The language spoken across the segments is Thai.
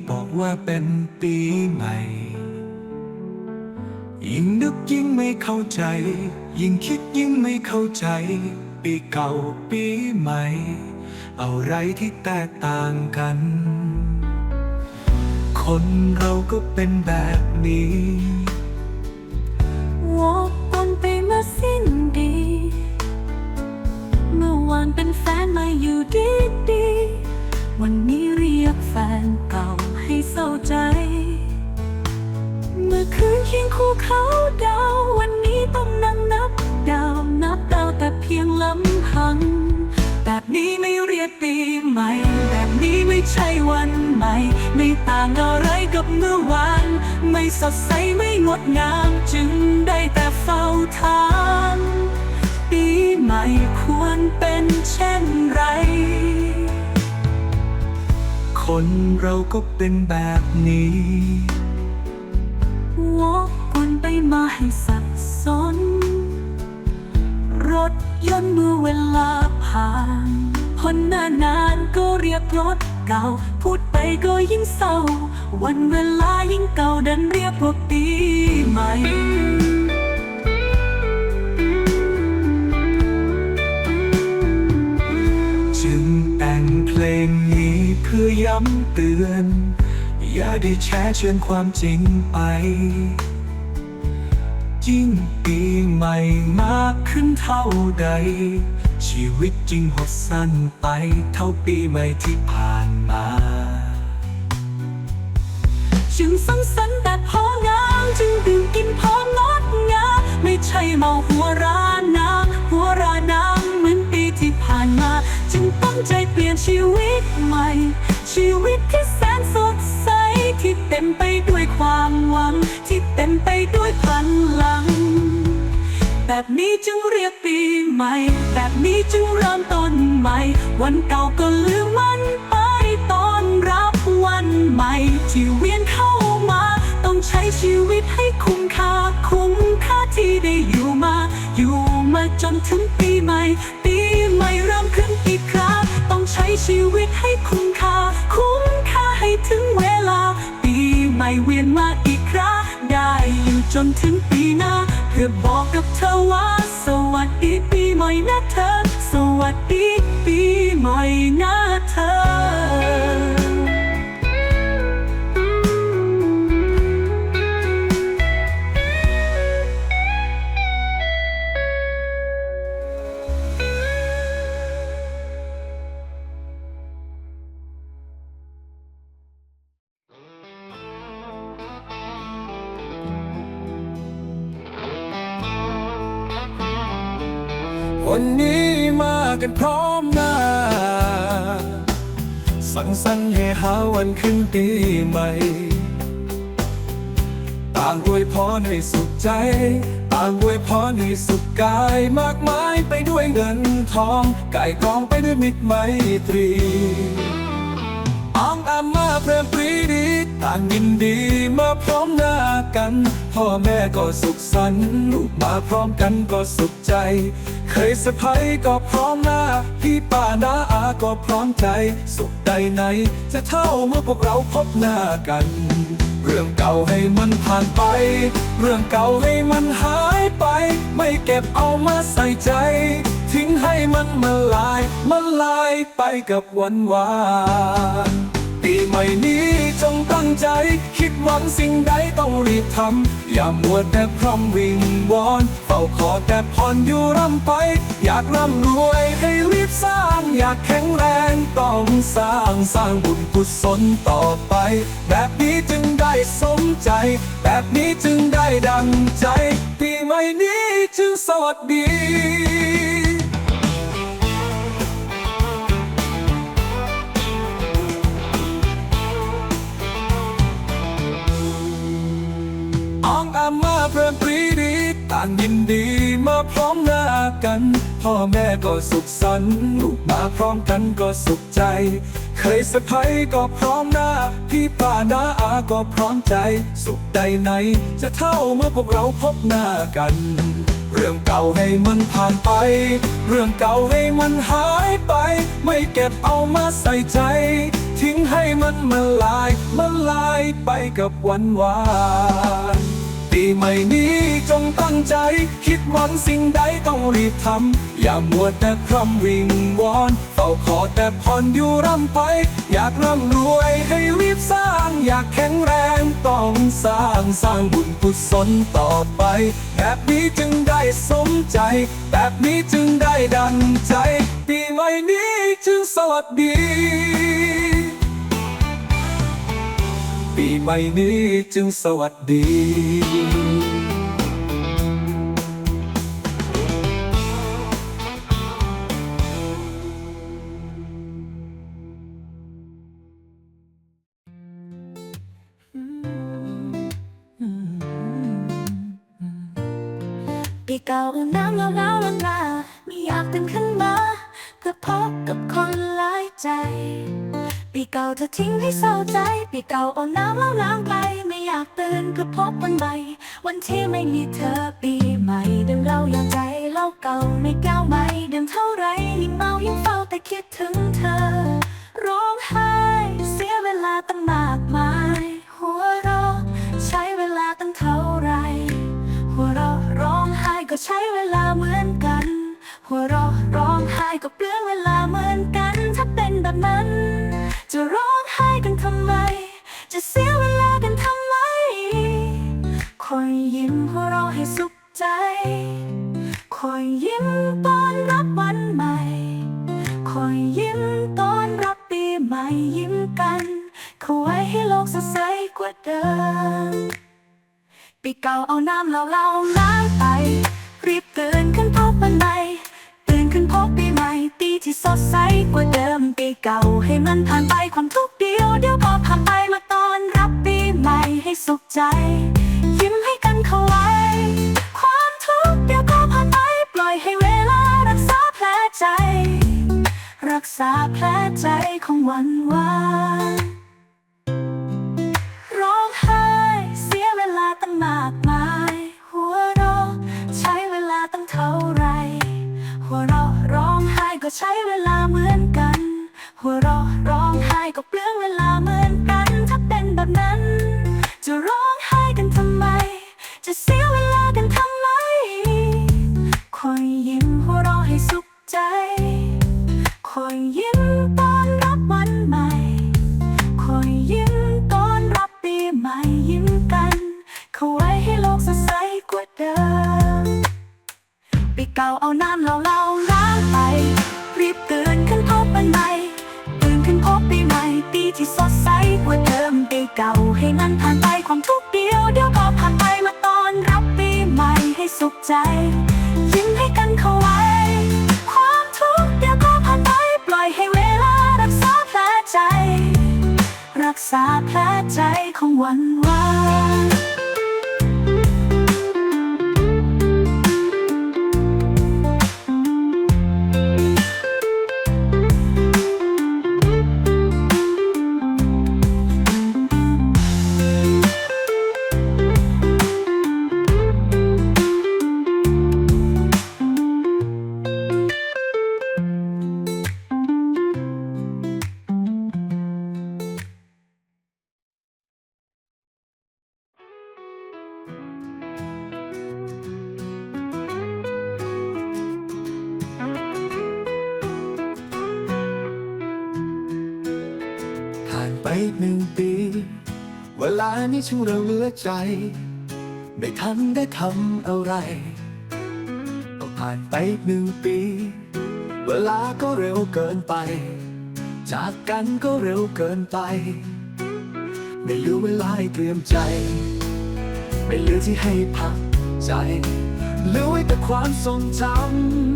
้บอกว่าเป็นปีใหม่ ยิ่งนึกยิ่งไม่เข้าใจ ยิ่งคิดยิ่งไม่เข้าใจ ปีเก่าปีใหม่อะไรที่แตกต่างกัน คนเราก็เป็นแบบนี้วกวนไปมาสิ้นดี เมื่อวานเป็นแฟนมาอยู่ดีดีวันนี้เรียกแฟนเก่า ให้เศร้าใจ เมื่อคืนเคียงคู่เขาดาววันนี้ต้องนั่งนับ ดาวนับดาวแต่เพียงลำพัง แบบนี้ไม่เรียกปีใหม่ แบบนี้ไม่ใช่วันใหม่ ไม่ต่างอะไรกับเมื่อวาน ไม่สดใสไม่งดงาม จึงได้แต่เฝ้าถามปีใหม่ควรเป็นเช่นไร คนเราก็เป็นแบบนี้ วกวนไปมาให้สับสน รถยนต์เมื่อเวลาผ่านคนหน้านานก็เรียกรถเก่า พูดไปก็ยิ่งเศร้า วันเวลายิ่งเก่าดันเรียกว่าปีใหม่จึงแต่งเพลง เพื่อย้ำเตือน อย่าได้แช่เชิญความจริงไป ยิ่งปีใหม่มากขึ้นเท่าใด ชีวิตจริงหดสั้นไปเท่าปีใหม่ที่ผ่านมาจึงสังสรรค์แต่พองามจึงดื่มกินพองดงามไม่ใช่เมาหัว ชีวิตใหม่ ชีวิตที่แสนสดใส ที่เต็มไปด้วยความหวัง ที่เต็มไปด้วยพลัง แบบนี้จึงเรียกปีใหม่ แบบนี้จึงเริ่มต้นใหม่ วันเก่าก็ลืมมันไปตอนรับวันใหม่ ที่เวียนเข้ามา ต้องใช้ชีวิตให้คุ้มค่าคุ้มค่าที่ได้อยู่มา อยู่มาจนถึงปีใหม่ ปีใหม่เริ่ ชีวิตให้คุ้มค่า คุ้มค่าให้ถึงเวลา ปีใหม่เวียนมาอีกครั้งได้อยู่จนถึงปีหน้า เพื่อบอกกับเธอว่า สวัสดีปีใหม่นะเธอ สวัสดีปีใหม่นะ วันนี้มากันพร้อมหน้า สังสรรค์เฮฮาวันขึ้นปีใหม่ ต่างอวยพรให้สุขใจ ต่างอวยพรให้สุขกาย มากมายไปด้วยเงินทองไก่กองไปด้วยมิตรไมตรีอ้องอามาเพรมปรีดีต่างยินดีมาพร้อมหน้ากัน พ่อแม่ก็สุขสันต์ลูกมาพร้อมกันก็สุขใจ เคยสะพายก็พร้อมหน้า พี่ป้าน้าอาก็พร้อมใจ สุขใดไหน จะเท่าเมื่อพวกเราพบหน้ากัน เรื่องเก่าให้มันผ่านไป เรื่องเก่าให้มันหายไป ไม่เก็บเอามาใส่ใจ ทิ้งให้มันมาลายมันลายไปกับวันวาน ปีใหม่นี้จงตั้งใจ คิดหวังสิ่งใดต้องรีบทำ อย่ามัวแต่พร่ำวิงวอนเฝ้าขอแต่ผ่อนอยู่ร่ำไป อยากร่ำรวยให้รีบสร้าง อยากแข็งแรงต้องสร้างสร้างบุญกุศลต่อไป แบบนี้จึงได้สมใจ แบบนี้จึงได้ดังใจ ปีใหม่นี้จึงสวัสดี เพลินปรีดีต่างยินดีมาพร้อมหน้ากัน พ่อแม่ก็สุขสันต์ลูกมาพร้อมกันก็สุขใจ เคยสะพายก็พร้อมหน้า พี่ป้าน้าอาก็พร้อมใจ สุขใดไหน จะเท่าเมื่อพวกเราพบหน้ากัน เรื่องเก่าให้มันผ่านไป เรื่องเก่าให้มันหายไป ไม่เก็บเอามาใส่ใจ ทิ้งให้มันมาลายมันลายไปกับวันวาน ปีใหม่นี้จงตั้งใจ คิดหวังสิ่งใดต้องรีบทำ อย่ามัวแต่คร่ำวิงวอนเฝ้าขอแต่ผ่อนอยู่ร่ำไป อยากร่ำรวยให้รีบสร้าง อยากแข็งแรงต้องสร้างสร้างบุญกุศลต่อไป แบบนี้จึงได้สมใจ แบบนี้จึงได้ดังใจ ปีใหม่นี้จึงสวัสดี ปีใหม่นี้จึงสวัสดีปีเก่าน้ำแล้วแล้วลังลาไม่อยากตื่นขึ้นมาเพื่อพบกับคนหลายใจ ปีเก่าเธอทิ้งให้เศร้าใจ ปีเก่าเอาน้ำแล้วล้างไปไม่อยากตื่นเพื่อพบวันใหม่ วันที่ไม่มีเธอปีใหม่เดิมเราอย่างใจเล่าเก่าไม่ก้าวใหม่เดิมเท่าไรยิ่งเมายิ่งเฝ้าแต่คิดถึงเธอ ร้องไห้เสียเวลาตั้งมากมาย หัวเราะใช้เวลาตั้งเท่าไร หัวเราะร้องไห้ก็ใช้เวลาเหมือนกัน หัวเราะร้องไห้ก็เปลือ สดใสกว่าเดิมปีเก่าเอาน้ำเราเราล้างไป รีบตื่นขึ้นพบวันใหม่ตื่นขึ้นพบปีใหม่ปีที่สดใสกว่าเดิมปีเก่าให้มันผ่านไปความทุกข์เดียวเดี๋ยวก็ผ่านไปมาตอนรับปีใหม่ให้สุขใจ ยิ้มให้กันเข้าไว้ ความทุกข์เดี๋ยวก็ผ่านไปปล่อยให้เวลารักษาแผลใจ รักษาแผลใจของวันวานำเราเราล้างไป รีบตื่นขึ้นพบวันใหม่ ตื่นขึ้นพบปีใหม่ปีที่สดใสกว่าเดิมปีเก่าให้มันผ่านไปความทุกข์เดียวเดี๋ยวก็ผ่านไปมาตอนรับปีใหม่ให้สุขใจ ยิ้มให้กันเข้าไว้ ความทุกข์เดี๋ยวก็ผ่านไปปล่อยให้เวลารักษาแผลใจ รักษาแผลใจของวันวาน หนึ่งปี เวลานี้ช่างเร็วเหลือใจ ไม่ทันได้ทำอะไรก็ผ่านไปหนึ่งปี เวลาก็เร็วเกินไป จากกันก็เร็วเกินไป ไม่เหลือเวลาให้เตรียมใจ ไม่เหลือที่ให้พักใจเหลือไว้แต่ความทรงจำ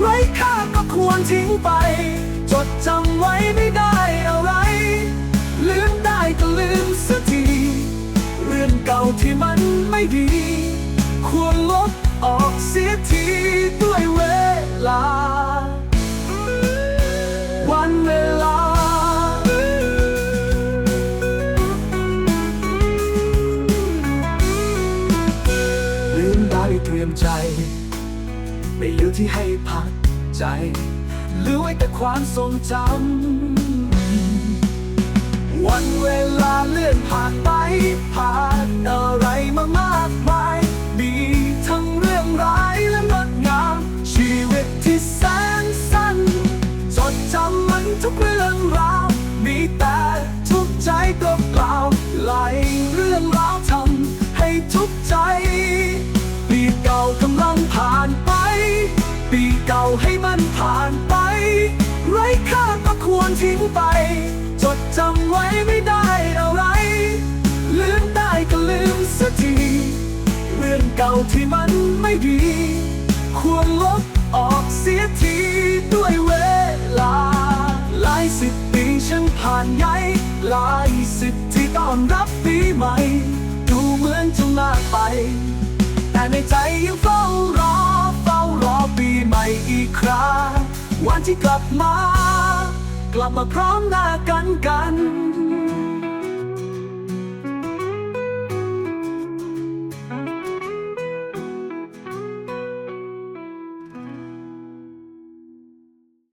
ไร้ค่าก็ควรทิ้งไป จดจำไว้ไม่ได้อะไร ลืมได้ก็ลืมสักที เรื่องเก่าที่มันไม่ดี ควรลบออกเสียทีด้วยเวลา วันเวลาลืมได้เตรียมใจ ไม่เหลือที่ให้ เหลือไว้แต่ความทรงจำ วันเวลาเลื่อนผ่านไป ผ่านอะไรมามากมาย มีทั้งเรื่องร้ายและงดงาม ชีวิตที่แสนสั้น จดจำมันทุกเรื่องราว มีแต่ทุกใจเปล่าๆไหลเรื่องราวทำให้ทุกใจปีเก่ากำลังผ่านไป ปีเก่าให้มัน ผ่านไป ไร้ค่าก็ควรทิ้งไป จดจำไว้ไม่ได้อะไร ลืมได้ก็ลืมสักทีเรื่องเก่าที่มันไม่ดี ควรลบออกเสียทีด้วยเวลา หลายสิบปีฉันผ่านใหญ่หลายสิบที่ต้อนรับปีใหม่ ดูเหมือนจะมากไป แต่ในใจยัง วันที่กลับมา กลับมาพร้อมหน้ากันกัน